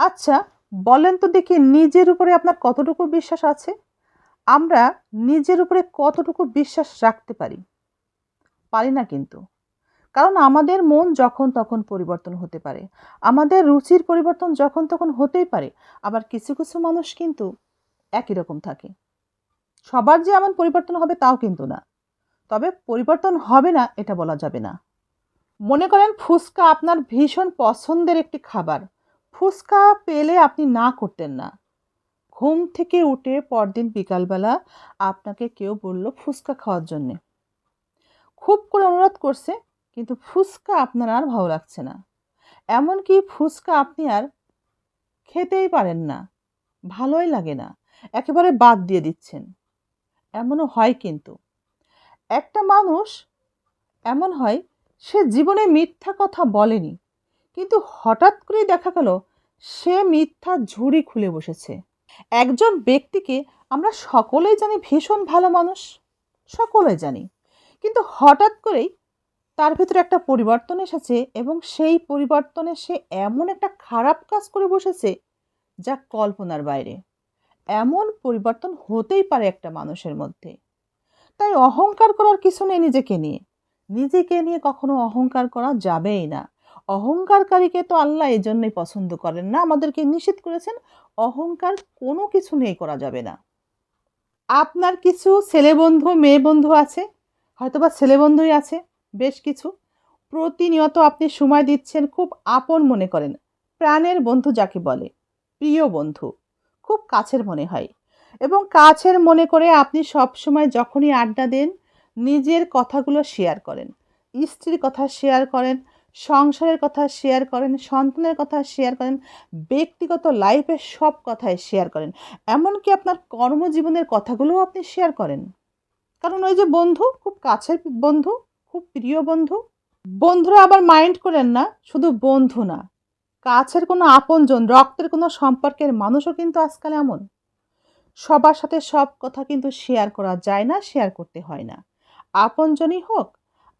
আচ্ছা বলেন তো দেখি নিজের উপরে আপনার কতটুকু বিশ্বাস আছে? আমরা নিজের উপরে কতটুকু বিশ্বাস রাখতে পারি? পারি না কিন্তু। কারণ আমাদের মন যখন তখন পরিবর্তন হতে পারে। আমাদের রুচির পরিবর্তন যখন তখন হতেই পারে। আবার কিছু কিছু মানুষ কিন্তু একই রকম থাকে। সবার যে এমন পরিবর্তন হবে তাও কিন্তু না। তবে পরিবর্তন হবে না, এটা বলা যাবে না। মনে করেন ফুচকা আপনার ভীষণ পছন্দের একটি খাবার। ফুচকা পেলে আপনি না করতেন না। ঘুম থেকে উঠে পরদিন বিকালবেলা আপনাকে কেউ বলল ফুচকা খাওয়ার জন্যে। খুব করে অনুরোধ করছে, কিন্তু ফুচকা আপনার আর ভালো লাগছে না। এমনকি ফুচকা আপনি আর খেতেই পারেন না। ভালোই লাগে না। একেবারে বাদ দিয়ে দিচ্ছেন। এমনও হয় কিন্তু। একটা মানুষ এমন হয়, সে জীবনে মিথ্যা কথা বলেনি। কিন্তু হঠাৎ করেই দেখা গেল সে মিথ্যা ঝুড়ি খুলে বসেছে। একজন ব্যক্তিকে আমরা সকলেই জানি ভীষণ ভালো মানুষ সকলে জানি। কিন্তু হঠাৎ করেই তার ভিতরে একটা পরিবর্তন এসেছে এবং সেই পরিবর্তনে সে এমন একটা খারাপ কাজ করে বসেছে যা কল্পনার বাইরে। এমন পরিবর্তন হতেই পারে একটা মানুষের মধ্যে। তাই অহংকার করার কিছু নেই নিজেকে নিয়ে। নিজেকে নিয়ে কখনো অহংকার করা যাবেই না। অহংকারকারীকে তো আল্লাহ এই জন্যই পছন্দ করেন না। আমাদেরকে নিষেধ করেছেন, অহংকার কোনো কিছু নেই করা যাবে না। আপনার কিছু ছেলে বন্ধু, মেয়ে বন্ধু আছে? হয়তোবা ছেলে বন্ধুই আছে, বেশ কিছু। প্রতিনিয়ত আপনি সময় দিচ্ছেন, খুব আপন মনে করেন। প্রাণের বন্ধু যাকে বলে, প্রিয় বন্ধু, খুব কাছের মনে হয়। এবং কাছের মনে করে আপনি সব সময় যখনই আড্ডা দেন, নিজের কথাগুলো শেয়ার করেন। স্ত্রীর কথা শেয়ার করেন সংসারের কথা শেয়ার করেন, সন্তানের কথা শেয়ার করেন, ব্যক্তিগত লাইফের সব কথাই শেয়ার করেন। এমনকি আপনার কর্মজীবনের কথাগুলোও আপনি শেয়ার করেন। কারণ ওই যে বন্ধু, খুব কাছের বন্ধু, খুব প্রিয় বন্ধু, বন্ধুরা আবার মাইন্ড করেন না, শুধু বন্ধু না। কাছের কোনো আপনজন, রক্তের কোনো সম্পর্কের মানুষও কিন্তু আজকাল এমন। সবার সাথে সব কথা কিন্তু শেয়ার করা যায় না শেয়ার করতে হয় না। আপনজনই হোক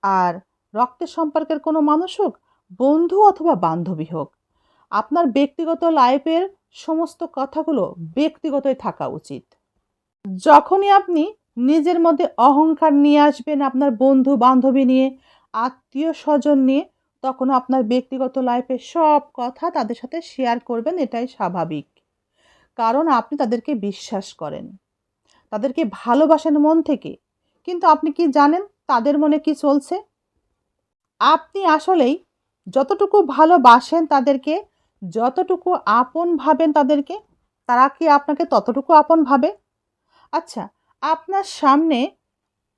আর রক্তের সম্পর্কের কোনো মানুষ হোক, বন্ধু অথবা বান্ধবী হোক, আপনার ব্যক্তিগত লাইফের সমস্ত কথাগুলো ব্যক্তিগতই থাকা উচিত। যখনই আপনি নিজের মধ্যে অহংকার নিয়ে আসবেন আপনার বন্ধু বান্ধবী নিয়ে, আত্মীয় স্বজন নিয়ে, তখন আপনার ব্যক্তিগত লাইফের সব কথা তাদের সাথে শেয়ার করবেন, এটাই স্বাভাবিক। কারণ আপনি তাদেরকে বিশ্বাস করেন। তাদেরকে ভালোবাসেন মন থেকে। কিন্তু আপনি কি জানেন তাদের মনে কি চলছে? আপনি আসলেই যতটুকু ভালোবাসেন তাদেরকে, যতটুকু আপন ভাবেন তাদেরকে, তারা কি আপনাকে ততটুকু আপন ভাবে? আচ্ছা আপনার সামনে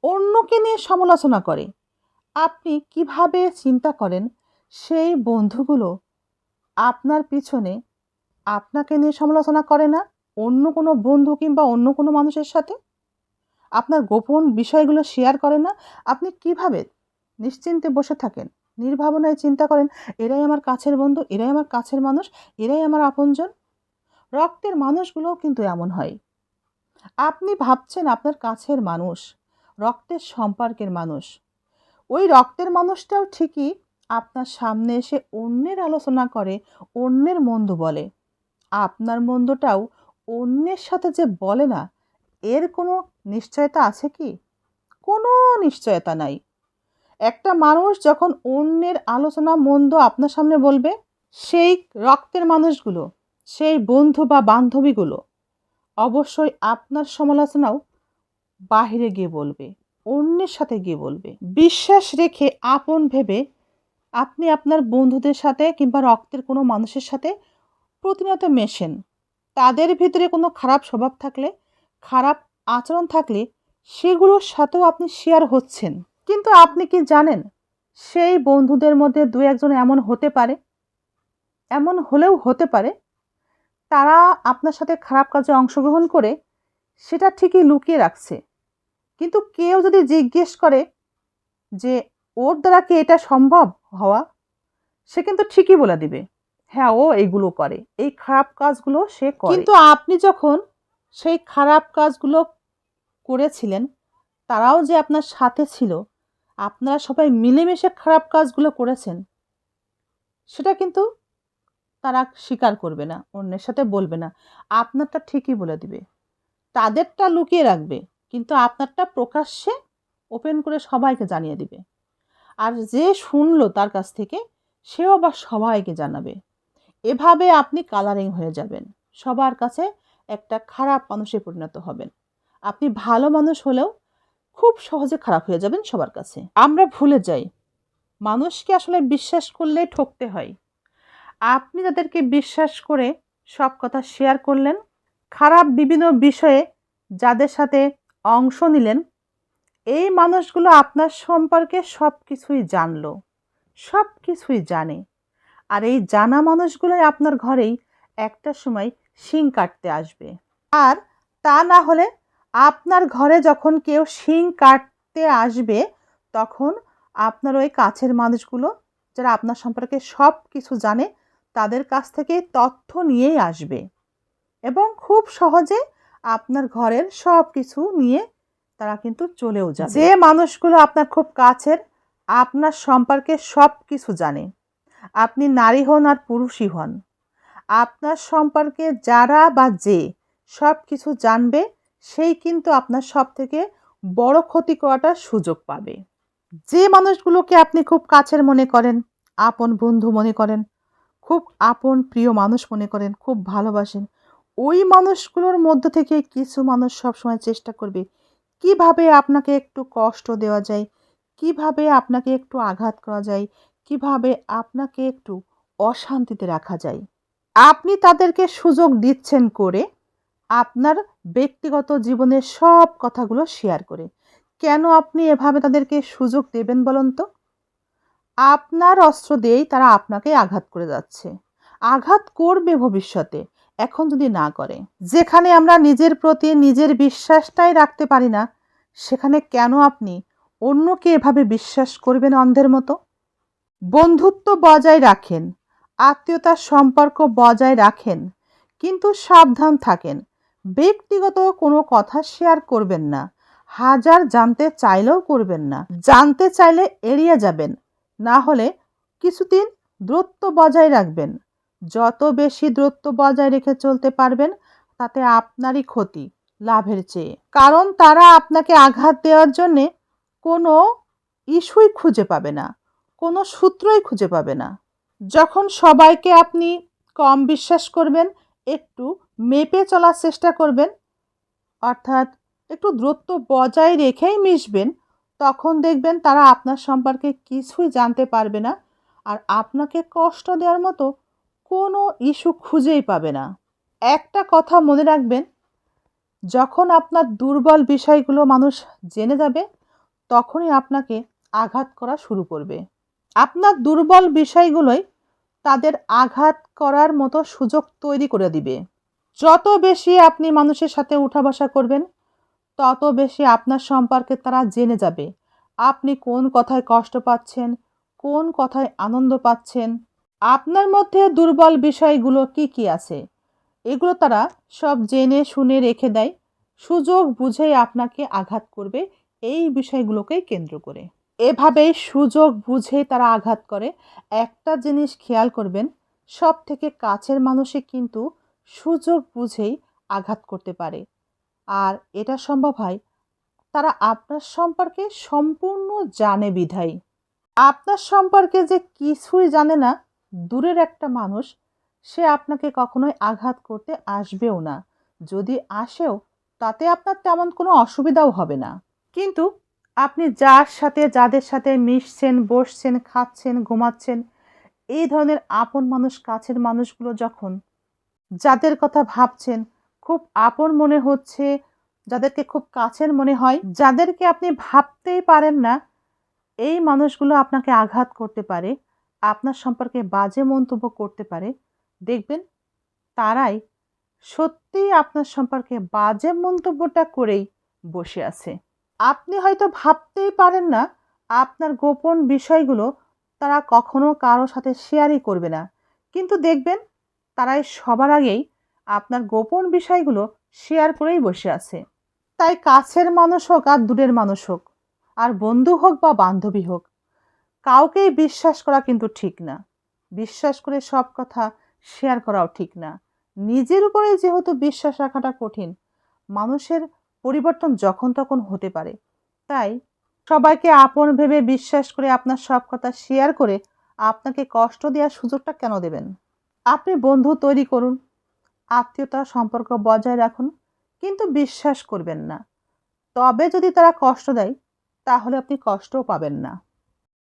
অন্যকে নিয়ে সমালোচনা করে। আপনি কীভাবে চিন্তা করেন সেই বন্ধুগুলো আপনার পিছনে আপনাকে নিয়ে সমালোচনা করে না? অন্য কোনো বন্ধু কিংবা অন্য কোনো মানুষের সাথে? আপনার গোপন বিষয়গুলো শেয়ার করে না? আপনি কীভাবে নিশ্চিন্তে বসে থাকেন। নির্ভাবনায় চিন্তা করেন, এরাই আমার কাছের বন্ধু, এরাই আমার কাছের মানুষ, এরাই আমার আপনজন? রক্তের মানুষগুলোও কিন্তু এমন হয়। আপনি ভাবছেন আপনার কাছের মানুষ, রক্তের সম্পর্কের মানুষ। ওই রক্তের মানুষটাও ঠিকই আপনার সামনে এসে অন্যের আলোচনা করে, অন্যের মন্দ বলে। আপনার মন্দটাও অন্যের সাথে যে বলে না, এর কোনো নিশ্চয়তা আছে কি? কোনো নিশ্চয়তা নাই। একটা মানুষ যখন অন্যের আলোচনা মন্দ আপনার সামনে বলবে, সেই রক্তের মানুষগুলো, সেই বন্ধু বা বান্ধবীগুলো অবশ্যই আপনার সমালোচনাও বাহিরে গিয়ে বলবে, অন্যের সাথে গিয়ে বলবে। বিশ্বাস রেখে আপন ভেবে আপনি আপনার বন্ধুদের সাথে কিংবা রক্তের কোনো মানুষের সাথে প্রতিনিয়ত মেশেন। তাদের ভিতরে কোনো খারাপ স্বভাব থাকলে, খারাপ আচরণ থাকলে সেগুলোর সাথেও আপনি শেয়ার হচ্ছেন। কিন্তু আপনি কি জানেন, সেই বন্ধুদের মধ্যে দু একজন এমন হতে পারে? এমন হলেও হতে পারে, তারা আপনার সাথে খারাপ কাজে অংশগ্রহণ করে, সেটা ঠিকই লুকিয়ে রাখছে। কিন্তু কেউ যদি জিজ্ঞেস করে যে, ওর দ্বারা কি এটা সম্ভব হওয়া? সে কিন্তু ঠিকই বলে দিবে হ্যাঁ ও এইগুলো করে, এই খারাপ কাজগুলো সে করে। কিন্তু আপনি যখন সেই খারাপ কাজগুলো করেছিলেন, তারাও যে আপনার সাথে ছিল আপনারা সবাই মিলেমিশে খারাপ কাজগুলো করেছেন, সেটা কিন্তু তারা স্বীকার করবে না, অন্যের সাথে বলবে না। আপনারটা ঠিকই বলে দিবে। তাদেরটা লুকিয়ে রাখবে, কিন্তু আপনারটা প্রকাশ্যে ওপেন করে সবাইকে জানিয়ে দিবে। আর যে শুনলো তার কাছ থেকে, সেও আবার সবাইকে জানাবে। এভাবে আপনি কালারিং হয়ে যাবেন। সবার কাছে একটা খারাপ মানুষে পরিণত হবেন। আপনি ভালো মানুষ হলেও খুব সহজে খারাপ হয়ে যাবেন সবার কাছে। আমরা ভুলে যাই। মানুষকে আসলে বিশ্বাস করলে ঠকতে হয়। আপনি তাদেরকে বিশ্বাস করে সব কথা শেয়ার করলেন, খারাপ বিভিন্ন বিষয়ে যাদের সাথে অংশ নিলেন, এই মানুষগুলো আপনার সম্পর্কে সব কিছুই জানলো সব কিছুই জানে। আর এই জানা মানুষগুলোই আপনার ঘরেই একটা সময় শিং কাটতে আসবে। আর তা না হলে আপনার ঘরে যখন কেউ শিং কাটতে আসবে, তখন আপনার ওই কাছের মানুষগুলো যারা আপনার সম্পর্কে সব কিছু জানে, তাদের কাছ থেকে তথ্য নিয়েই আসবে। এবং খুব সহজে আপনার ঘরের সব কিছু নিয়ে তারা কিন্তু চলেও যাবে। যে মানুষগুলো আপনার খুব কাছের, আপনার সম্পর্কে সব কিছু জানে। আপনি নারী হন আর পুরুষই হন। আপনার সম্পর্কে যারা বা যে সব কিছু জানবে সেই কিন্তু আপনার সব থেকে বড় ক্ষতি করাটার সুযোগ পাবে। যে মানুষগুলোকে আপনি খুব কাছের মনে করেন, আপন বন্ধু মনে করেন, খুব আপন প্রিয় মানুষ মনে করেন, খুব ভালোবাসেন, ওই মানুষগুলোর মধ্য থেকে কিছু মানুষ সবসময় চেষ্টা করবে, কীভাবে আপনাকে একটু কষ্ট দেওয়া যায়, কীভাবে আপনাকে একটু আঘাত করা যায়, কীভাবে আপনাকে একটু অশান্তিতে রাখা যায়। আপনি তাদেরকে সুযোগ দিচ্ছেন করে আপনার ব্যক্তিগত জীবনের সব কথাগুলো শেয়ার করে। কেন আপনি এভাবে তাদেরকে সুযোগ দেবেন বলুন তো? আপনার অস্ত্র দিয়েই তারা আপনাকে আঘাত করে যাচ্ছে। আঘাত করবে ভবিষ্যতে, এখন যদি না করে। যেখানে আমরা নিজের প্রতি নিজের বিশ্বাসটাই রাখতে পারি না, সেখানে কেন আপনি অন্যকে এভাবে বিশ্বাস করবেন অন্ধের মতো? বন্ধুত্ব বজায় রাখেন, আত্মীয়তার সম্পর্ক বজায় রাখেন, কিন্তু সাবধান থাকেন। ব্যক্তিগত কোনো কথা শেয়ার করবেন না। হাজার জানতে চাইলেও করবেন না। জানতে চাইলে এড়িয়ে যাবেন। না হলে কিছুদিন দূরত্ব বজায় রাখবেন। যত বেশি দূরত্ব বজায় রেখে চলতে পারবেন, তাতে আপনারই ক্ষতি লাভের চেয়ে। কারণ তারা আপনাকে আঘাত দেওয়ার জন্যে কোনো ইস্যুই খুঁজে পাবে না, কোনো সূত্রই খুঁজে পাবে না। যখন সবাইকে আপনি কম বিশ্বাস করবেন, একটু মেপে চলার চেষ্টা করবেন। অর্থাৎ একটু দূরত্ব বজায় রেখেই মিশবেন। তখন দেখবেন তারা আপনার সম্পর্কে কিছুই জানতে পারবে না আর আপনাকে কষ্ট দেওয়ার মতো কোনো ইস্যু খুঁজেই পাবে না। একটা কথা মনে রাখবেন, যখন আপনার দুর্বল বিষয়গুলো মানুষ জেনে যাবে, তখনই আপনাকে আঘাত করা শুরু করবে। আপনার দুর্বল বিষয়গুলোই তাদের আঘাত করার মতো সুযোগ তৈরি করে দিবে। যত বেশি আপনি মানুষের সাথে উঠা বসা করবেন, তত বেশি আপনার সম্পর্কে তারা জেনে যাবে আপনি কোন কথায় কষ্ট পাচ্ছেন, কোন কথায় আনন্দ পাচ্ছেন, আপনার মধ্যে দুর্বল বিষয়গুলো কি কি আছে? এগুলো তারা সব জেনে শুনে রেখে দেয়, সুযোগ বুঝেই আপনাকে আঘাত করবে এই বিষয়গুলোকেই কেন্দ্র করে। এভাবেই সুযোগ বুঝে তারা আঘাত করে। একটা জিনিস খেয়াল করবেন সব থেকে কাছের মানুষই কিন্তু সুযোগ বুঝেই আঘাত করতে পারে। আর এটা সম্ভব হয় তারা আপনার সম্পর্কে সম্পূর্ণ জানে বিধায়। আপনার সম্পর্কে যে কিছুই জানে না, দূরের একটা মানুষ, সে আপনাকে কখনোই আঘাত করতে আসবেও না। যদি আসেও, তাতে আপনার তেমন কোনো অসুবিধাও হবে না। কিন্তু আপনি যার সাথে, যাদের সাথে মিশছেন, বসছেন, খাচ্ছেন, ঘুমাচ্ছেন, এই ধরনের আপন মানুষ, কাছের মানুষগুলো যখন যাদের কথা ভাবছেন, খুব আপন মনে হচ্ছে, যাদেরকে খুব কাছের মনে হয়, যাদেরকে আপনি ভাবতেই পারেন না, এই মানুষগুলো আপনাকে আঘাত করতে পারে, আপনার সম্পর্কে বাজে মন্তব্য করতে পারে। দেখবেন তারাই সত্যিই আপনার সম্পর্কে বাজে মন্তব্যটা করেই বসে আছে। আপনি হয়তো ভাবতেই পারেন না, আপনার গোপন বিষয়গুলো তারা কখনো কারও সাথে শেয়ারই করবে না। কিন্তু দেখবেন তারাই সবার আগেই আপনার গোপন বিষয়গুলো শেয়ার করেই বসে আছে। তাই কাছের মানুষ হোক আর দূরের মানুষ হোক, আর বন্ধু হোক বা বান্ধবী হোক, কাউকেই বিশ্বাস করা কিন্তু ঠিক না। বিশ্বাস করে সব কথা শেয়ার করাও ঠিক না। নিজের উপরে যেহেতু বিশ্বাস রাখাটা কঠিন, মানুষের পরিবর্তন যখন তখন হতে পারে। তাই সবাইকে আপন ভেবে বিশ্বাস করে আপনার সব কথা শেয়ার করে আপনাকে কষ্ট দেওয়ার সুযোগটা কেন দেবেন? আপনি বন্ধু তৈরি করুন, আত্মীয়তা সম্পর্ক বজায় রাখুন, কিন্তু বিশ্বাস করবেন না। তবে যদি তারা কষ্ট দেয়, তাহলে আপনি কষ্টও পাবেন না।